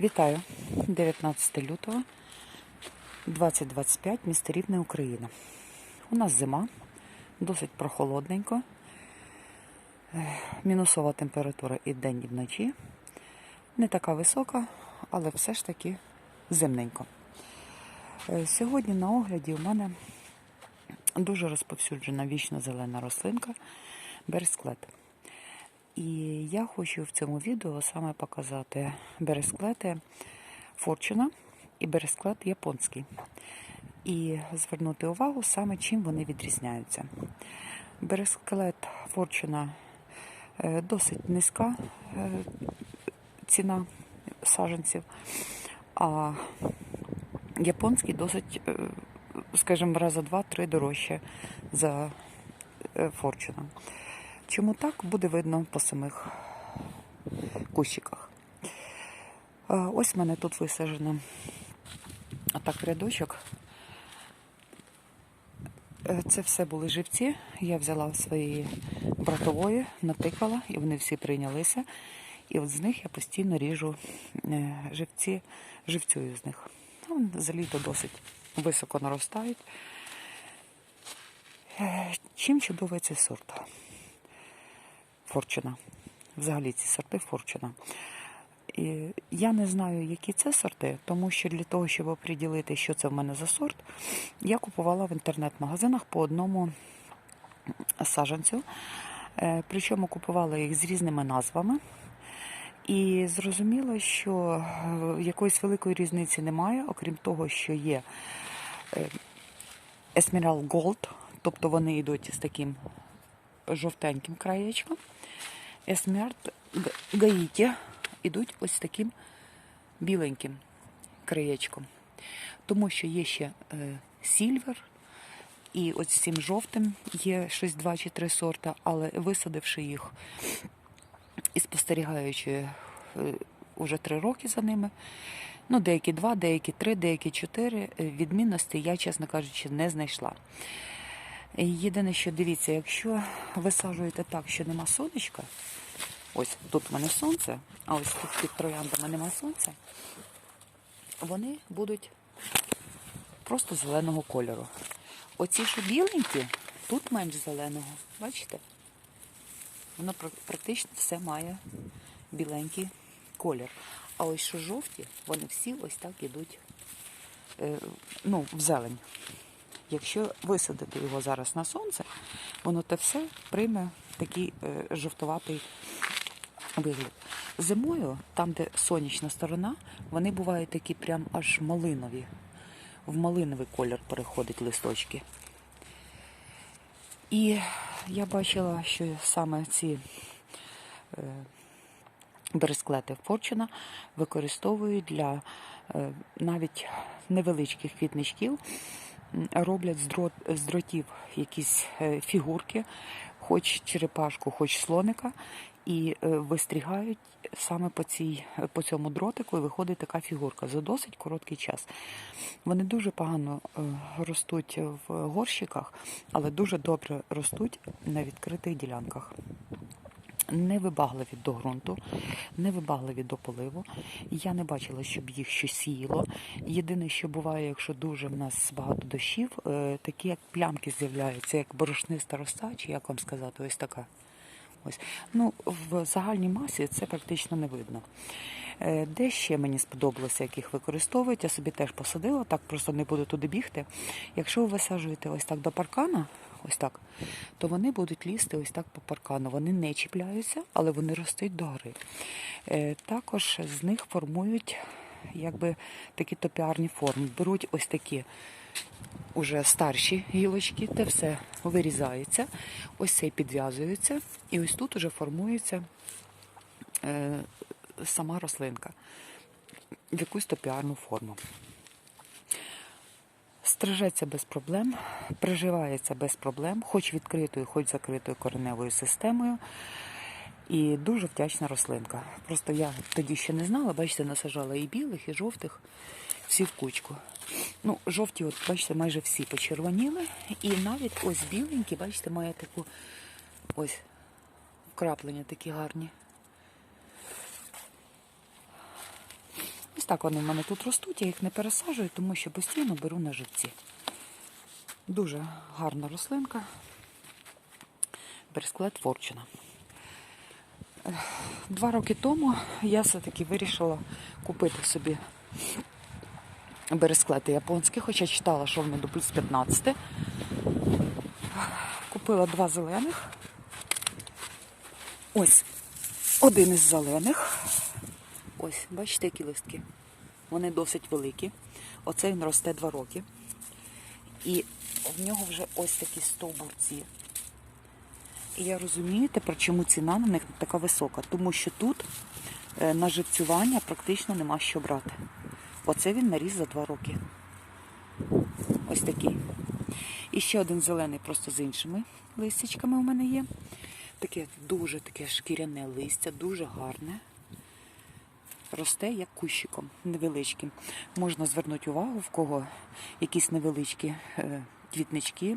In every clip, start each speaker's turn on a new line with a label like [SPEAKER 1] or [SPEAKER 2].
[SPEAKER 1] Вітаю! 19 лютого 2025, місто Рівне, Україна. У нас зима, досить прохолодненько. Мінусова температура і вдень, і вночі. Не така висока, але все ж таки зимненько. Е, Сьогодні на огляді у мене дуже розповсюджена вічно-зелена рослинка бересклет. І я хочу в цьому відео саме показати бересклети Форчуна і бересклет японський. І звернути увагу саме чим вони відрізняються. Бересклет Форчуна е, досить низька е, ціна саджанців, а японський досить, е, скажімо, раза два-три дорожче за Форчуна. Чому так, буде видно по самих кущиках. Е, Ось в мене тут висаджено отак рядочок. Е, Це все були живці. Я взяла в своєї братової, натикала, і вони всі прийнялися. І от з них я постійно ріжу е, живці, живцюю з них. Ну, За літо досить високо наростають. Чим чудовий цей сорт? Форчуна. Взагалі ці сорти Форчуна. І я не знаю, які це сорти, тому що для того, щоб оприділити, що це в мене за сорт, я купувала в інтернет-магазинах по одному саджанцю. Е, Причому купувала їх з різними назвами. І зрозуміло, що е, якоїсь великої різниці немає, окрім того, що є е, Esmeralda Gold, тобто вони йдуть з таким жовтеньким краєчком. Есмерт Гаїті ідуть ось таким біленьким краєчком. Тому що є ще е, сільвер, і ось цим жовтим є щось два чи три сорта, але висадивши їх і спостерігаючи е, уже три роки за ними, ну деякі два, деякі три, деякі чотири, е, відмінності я, чесно кажучи, не знайшла. Єдине, що дивіться, якщо висаджуєте так, що нема сонечка, ось тут в мене сонце, а ось тут під трояндами нема сонця, вони будуть просто зеленого кольору. Оці що біленькі, тут менш зеленого. Бачите? Воно практично все має біленький колір. А ось що жовті, вони всі ось так ідуть е, ну, в зелень. Якщо висадити його зараз на сонце, воно те все прийме такий е, жовтуватий вигляд. Зимою, там, де сонячна сторона, вони бувають такі прям аж малинові. В малиновий колір переходять листочки. І я бачила, що саме ці е, бересклети Форчуна використовують для е, навіть невеличких квітничків, роблять з, дрот, з дротів якісь е, фігурки, хоч черепашку, хоч слоника, і е, вистрігають саме по, цій, по цьому дротику, і виходить така фігурка за досить короткий час. Вони дуже погано е, ростуть в горщиках, але дуже добре ростуть на відкритих ділянках. Невибагливі до ґрунту, невибагливі до поливу. Я не бачила, щоб їх щось сіяло. Єдине, що буває, якщо дуже в нас багато дощів, е, такі як плямки з'являються, як борошниста роса, чи як вам сказати, ось така. Ось. Ну, в загальній масі це практично не видно. Е, Де ще мені сподобалося, як їх використовують, я собі теж посадила, так просто не буду туди бігти. Якщо ви висаджуєте ось так до паркана, ось так, то вони будуть лізти ось так по паркану. Вони не чіпляються, але вони ростуть догори. Е, Також з них формують якби такі топіарні форми. Беруть ось такі уже старші гілочки, те все вирізається, ось цей підв'язується, і ось тут уже формується е, сама рослинка в якусь топіарну форму. Стрижеться без проблем, приживається без проблем, хоч відкритою, хоч закритою кореневою системою. І дуже вдячна рослинка. Просто я тоді ще не знала, бачите, насажала і білих, і жовтих, всі в кучку. Ну, жовті, от бачите, майже всі почервоніли. І навіть ось біленькі, бачите, має таку ось вкраплення такі гарні. Так вони в мене тут ростуть, я їх не пересаджую, тому що постійно беру на живці. Дуже гарна рослинка. Бересклет Форчуна. Два роки тому я все-таки вирішила купити собі бересклети японські, хоча читала, що вони до плюс 15. Купила два зелених. Ось один із зелених. Ось, бачите, які листки. Вони досить великі. Оце він росте два роки. І в нього вже ось такі стовбурці. І я розумію тепер, чому ціна на них така висока. Тому що тут е, на живцювання практично нема що брати. Оце він наріс за два роки. Ось такий. І ще один зелений просто з іншими листячками у мене є. Таке дуже таке шкіряне листя, дуже гарне. Росте як кущиком, невеличким. Можна звернути увагу, в кого якісь невеличкі е, квітнички,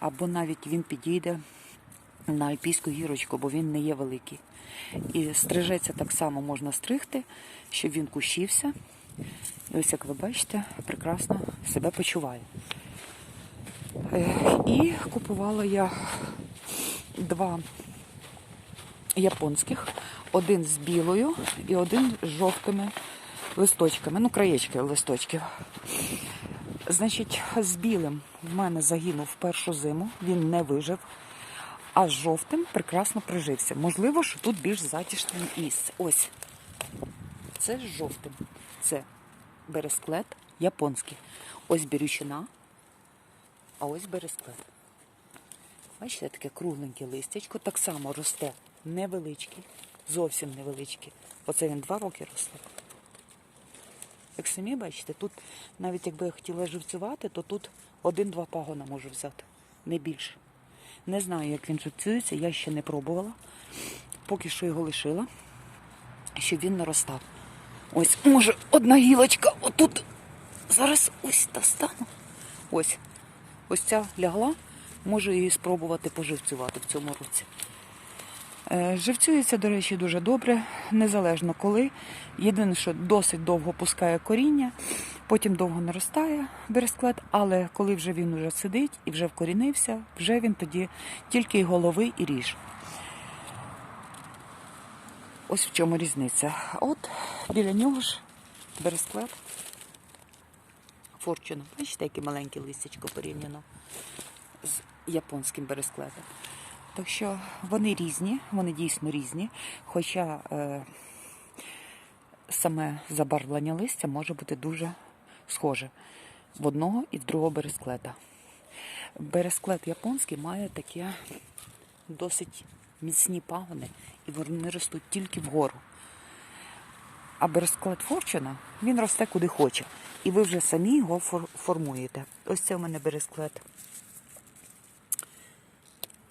[SPEAKER 1] або навіть він підійде на альпійську гірочку, бо він не є великий. І стрижеться так само можна стригти, щоб він кущився. І ось, як ви бачите, прекрасно себе почуває. Е, І купувала я два японських, один з білою і один з жовтими листочками, ну, краєчки листочків. Значить, з білим в мене загинув першу зиму, він не вижив, а з жовтим прекрасно прижився. Можливо, що тут більш затишне місце. Ось. Це з жовтим. Це бересклет японський. Ось бірючина, а ось бересклет. Бачите, таке кругленьке листячко, так само росте невеличкий, зовсім невеличкий. Оце він два роки росло. Як самі бачите, тут навіть якби я хотіла живцювати, то тут один-два пагона можу взяти, не більше. Не знаю, як він живцюється, я ще не пробувала. Поки що його лишила, щоб він наростав. Ось, може, одна гілочка отут. Зараз ось достану. Ось. Ось ця лягла. Можу її спробувати поживцювати в цьому році. Е, Живцюється, до речі, дуже добре, незалежно коли. Єдине, що досить довго пускає коріння, потім довго наростає бересклет, але коли вже він вже сидить і вже вкорінився, вже він тоді тільки й голови і ріж. Ось в чому різниця. От біля нього ж бересклет. Форчуна. Бачите, яке маленьке листячко порівняно з японським бересклетом. Так що вони різні, вони дійсно різні, хоча е, саме забарвлення листя може бути дуже схоже в одного і в другого бересклета. Бересклет японський має таке досить міцні пагони, і вони ростуть тільки вгору. А бересклет Форчуна, він росте куди хоче. І ви вже самі його формуєте. Ось це у мене бересклет.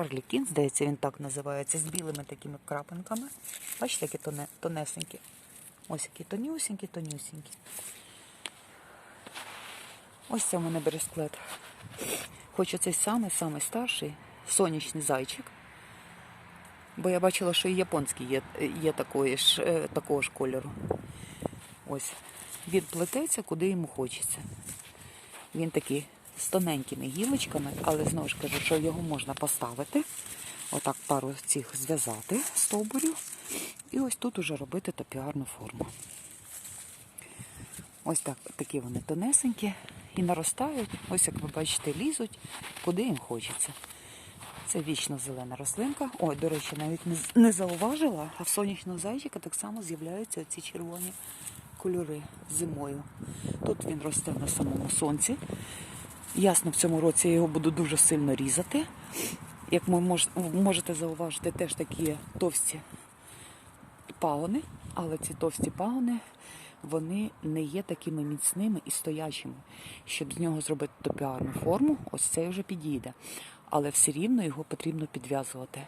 [SPEAKER 1] Арлікін, здається, він так називається, з білими такими крапинками. Бачите, які тоне, тонесенькі. Ось які тонюсінькі, тонюсінькі. Ось це у мене бересклет. Хоч оцей самий самий старший сонячний зайчик. Бо я бачила, що і японський є, є такої ж, е, такого ж кольору. Ось. Він плететься, куди йому хочеться. Він такий з тоненькими гілочками, але знову ж кажу, що його можна поставити. Отак пару цих зв'язати стовбурів. І ось тут уже робити топіарну форму. Ось так, такі вони тонесенькі і наростають. Ось як ви бачите, лізуть, куди їм хочеться. Це вічно зелена рослинка. Ой, до речі, навіть не, зауважила, а в сонячного зайчика так само з'являються ці червоні кольори зимою. Тут він росте на самому сонці. Ясно, в цьому році я його буду дуже сильно різати. Як ви можете зауважити, теж такі товсті пагони, але ці товсті пагони вони не є такими міцними і стоячими. Щоб з нього зробити топіарну форму, ось цей вже підійде. Але все рівно його потрібно підв'язувати,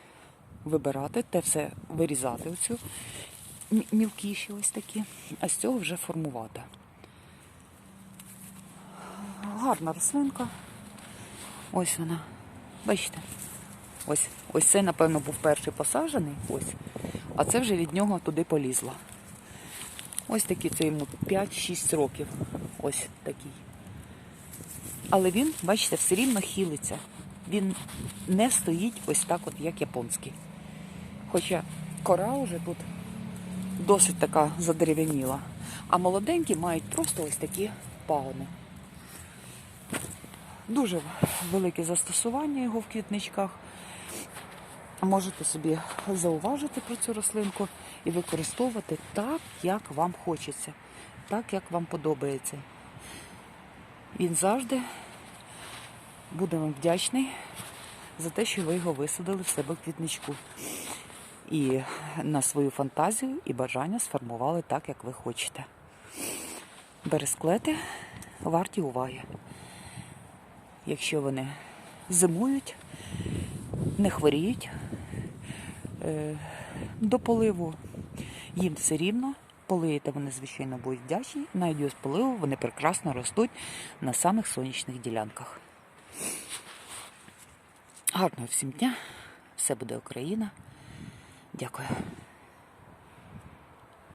[SPEAKER 1] вибирати, те все вирізати, оцю мілкіші ось такі, а з цього вже формувати. Гарна рослинка. Ось вона. Бачите? Ось, ось це, напевно, був перший посаджений. Ось. А це вже від нього туди полізло. Ось такий це йому 5-6 років. Ось такий. Але він, бачите, все рівно хилиться. Він не стоїть ось так, от, як японський. Хоча кора вже тут досить така задерев'яніла. А молоденькі мають просто ось такі пагони. Дуже велике застосування його в квітничках. Можете собі зауважити про цю рослинку і використовувати так, як вам хочеться, так, як вам подобається. Він завжди буде вам вдячний за те, що ви його висадили в себе в квітничку. І на свою фантазію і бажання сформували так, як ви хочете. Бересклети варті уваги. Якщо вони зимують, не хворіють, е, до поливу їм все рівно. Полиєте вони, звичайно, будуть вдячні. Навіть без поливу вони прекрасно ростуть на самих сонячних ділянках. Гарного всім дня! Все буде Україна. Дякую.